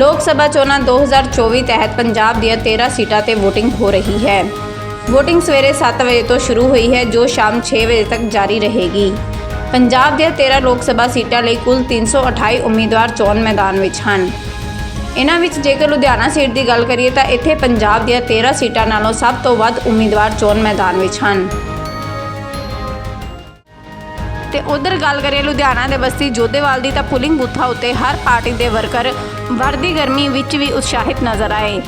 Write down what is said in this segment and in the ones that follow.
ਲੋਕ ਸਭਾ ਚੋਣਾਂ 2024 ਤਹਿਤ ਪੰਜਾਬ ਦੀਆਂ 13 ਸੀਟਾਂ ਤੇ VOTING ਹੋ ਰਹੀ ਹੈ। VOTING ਸਵੇਰੇ 7 ਵਜੇ ਤੋਂ ਸ਼ੁਰੂ ਹੋਈ ਹੈ, ਜੋ ਸ਼ਾਮ 6 ਵਜੇ ਤੱਕ ਜਾਰੀ ਰਹੇਗੀ। ਪੰਜਾਬ ਦੀਆਂ 13 ਲੋਕ ਸਭਾ ਸੀਟਾਂ ਲਈ ਕੁੱਲ 328 ਉਮੀਦਵਾਰ ਚੋਣ ਮੈਦਾਨ ਵਿੱਚ ਹਨ। ਇਹਨਾਂ ਵਿੱਚ ਜੇਕਰ ਲੁਧਿਆਣਾ ਸੀਟ ਦੀ ਗੱਲ ਕਰੀਏ ਤਾਂ ਇੱਥੇ ਪੰਜਾਬ ਦੀਆਂ 13 ਸੀਟਾਂ ਨਾਲੋਂ ਸਭ ਤੋਂ ਵੱਧ ਉਮੀਦਵਾਰ ਚੋਣ ਮੈਦਾਨ ਵਿੱਚ ਹਨ। ਤੇ ਉਧਰ ਗੱਲ ਕਰੀਏ ਲੁਧਿਆਣਾ ਦੇ ਬਸਤੀ ਜੋਧੇਵਾਲ ਦੀ ਤਾਂ ਪੁਲਿੰਗ ਬੂਥਾਂ ਉੱਤੇ ਹਰ ਪਾਰਟੀ ਦੇ ਵਰਕਰ ਵਰਦੀ ਗਰਮੀ ਵਿੱਚ ਵੀ ਉਤਸ਼ਾਹਿਤ ਨਜ਼ਰ ਆਏ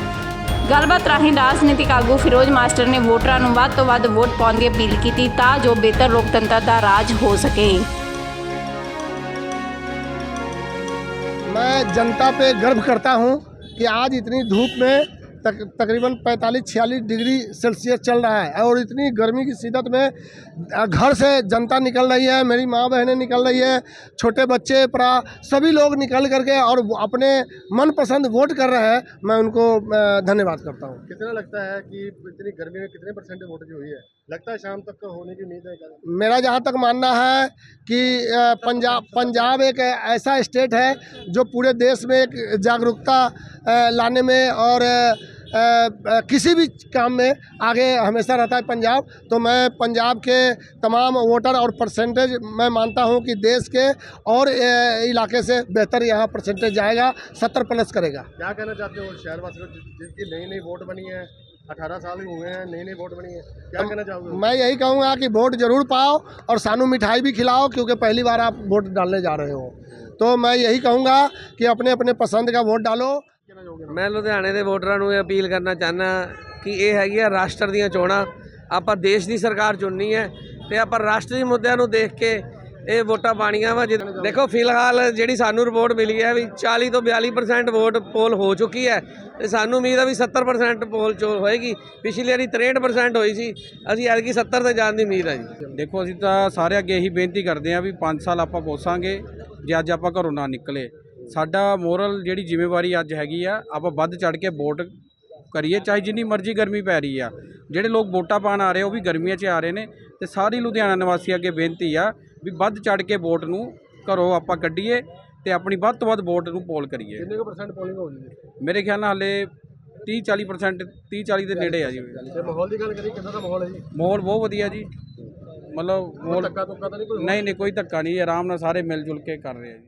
ਗੱਲਬਾਤ ਰਾਹੀਂ ਰਾਜਨੀਤਿਕ ਆਗੂ ਫਿਰੋਜ਼ ਮਾਸਟਰ ਨੇ ਵੋਟਰਾਂ ਨੂੰ ਵੱਧ ਤੋਂ ਵੱਧ ਵੋਟ ਪਾਉਣ ਦੀ ਅਪੀਲ ਕੀਤੀ ਤਾਂ ਜੋ ਬਿਹਤਰ ਲੋਕਤੰਤਰ ਦਾ ਰਾਜ ਹੋ ਸਕੇ मैं जनता पे गर्व करता हूँ कि आज इतनी धूप में तक, तकरीबन 45-46 डिग्री सेल्सियस चल रहा है और इतनी गर्मी की शिदत में घर से जनता निकल रही है मेरी माँ बहनें निकल रही है छोटे बच्चे परा सभी लोग निकल करके और अपने मनपसंद वोट कर रहे हैं मैं उनको धन्यवाद करता हूँ कितना लगता है कि इतनी गर्मी में कितने परसेंट वोट जो हुई है लगता है शाम तक का होने की उम्मीद है? मेरा जहाँ तक मानना है कि पंजाब पंजाब एक ऐसा स्टेट है जो पूरे देश में एक जागरूकता लाने में और किसी भी काम में आगे हमेशा रहता है पंजाब तो मैं पंजाब के तमाम वोटर और परसेंटेज मैं मानता हूँ कि देश के और इलाके से बेहतर यहाँ परसेंटेज जाएगा सत्तर प्लस करेगा। क्या कहना चाहते हो, शहरवासियों, जिनकी नई नई वोट बनी है? अठारह साल ही हुए हैं नई नई वोट बनी है क्या कहना चाहोगे मैं यही कहूँगा कि वोट जरूर पाओ और सानू मिठाई भी खिलाओ क्योंकि पहली बार आप वोट डालने जा रहे हो तो मैं यही कहूँगा कि अपने अपने पसंद का वोट डालो कहना चाहोगे ਮੈਂ ਲੁਧਿਆਣੇ ਦੇ ਵੋਟਰਾਂ ਨੂੰ ਇਹ ਅਪੀਲ ਕਰਨਾ ਚਾਹੁੰਦਾ ਕਿ ਇਹ ਹੈਗੀ ਆ ਰਾਸ਼ਟਰ ਦੀਆਂ ਚੋਣਾਂ ਆਪਾਂ ਦੇਸ਼ ਦੀ ਸਰਕਾਰ ਚੁਣਨੀ ਹੈ ਤੇ ਆਪਾਂ ਰਾਸ਼ਟਰੀ ਮੁੱਦਿਆਂ ਨੂੰ ਦੇਖ ਕੇ ਇਹ ਵੋਟਾਂ ਪਾਣੀਆਂ ਵਾ ਜਿ- ਦੇਖੋ ਫਿਲਹਾਲ ਜਿਹੜੀ ਸਾਨੂੰ ਰਿਪੋਰਟ ਮਿਲੀ ਹੈ ਵੀ 40 ਤੋਂ 42% ਵੋਟ ਪੋਲ ਹੋ ਚੁੱਕੀ ਹੈ ਤੇ ਸਾਨੂੰ ਉਮੀਦ ਹੈ ਵੀ 70% ਪੋਲ ਚੋ, ਹੋਏਗੀ। ਪਿਛਲੀ ਵਾਰੀ 63% ਹੋਈ ਸੀ, ਅਸੀਂ ਐਤਕੀ 70 ਤੇ ਜਾਣ ਦੀ ਉਮੀਦ ਹੈ ਜੀ। ਦੇਖੋ, ਅਸੀਂ ਤਾਂ ਸਾਰੇ ਅੱਗੇ ਇਹੀ ਬੇਨਤੀ ਕਰਦੇ ਹਾਂ ਵੀ 5 ਸਾਲ ਆਪਾਂ ਪੋਸਾਂਗੇ ਜੇ ਅੱਜ ਆਪਾਂ ਘਰੋਂ ਨਾ ਨਿਕਲੇ। ਸਾਡਾ ਮੋਰਲ ਜਿਹੜੀ ਜ਼ਿੰਮੇਵਾਰੀ ਅੱਜ ਹੈਗੀ ਆ, ਆਪਾਂ ਵੱਧ ਚੜ ਕੇ ਵੋਟ ਕਰੀਏ, ਚਾਹੇ ਜਿੰਨੀ ਮਰਜ਼ੀ ਗਰਮੀ ਪੈ ਰਹੀ ਆ। ਜਿਹੜੇ ਲੋਕ ਵੋਟਾਂ ਪਾਣ ਆ ਰਹੇ, ਉਹ ਵੀ ਗਰਮੀਆਂ 'ਚ ਆ ਰਹੇ ਨੇ। ਤੇ ਸਾਰੀ ਲੁਧਿਆਣਾ ਨਿਵਾਸੀ ਅੱਗੇ ਬੇਨਤੀ ਆ ਵੀ ਵੱਧ ਚੜ ਕੇ ਵੋਟ ਨੂੰ ਘਰੋਂ ਆਪਾਂ ਕੱਢੀਏ ਤੇ ਆਪਣੀ ਵੱਧ ਤੋਂ ਵੱਧ ਵੋਟ ਨੂੰ ਪੋਲ ਕਰੀਏ। ਕਿੰਨੇ ਕੁ ਪਰਸੈਂਟ ਪੋਲਿੰਗ ਹੋ ਜੀ ਮੇਰੇ ਖਿਆਲ ਨਾਲ ਹਲੇ 30 40% 30 40 ਦੇ ਨੇੜੇ ਆ ਜੀ। ਤੇ ਮਾਹੌਲ ਦੀ ਗੱਲ ਕਰੀ ਕਿੰਨਾ ਦਾ ਮਾਹੌਲ ਹੈ ਜੀ? ਮਾਹੌਲ ਬਹੁਤ ਵਧੀਆ ਜੀ। ਮਤਲਬ ਮਾਹੌਲ ਨਹੀਂ ਨਹੀਂ ਕੋਈ ਧੱਕਾ ਨਹੀਂ ਆਰਾਮ ਨਾਲ ਸਾਰੇ ਮਿਲ ਜੁਲ ਕੇ ਕਰ ਰਹੇ ਆ ਜੀ।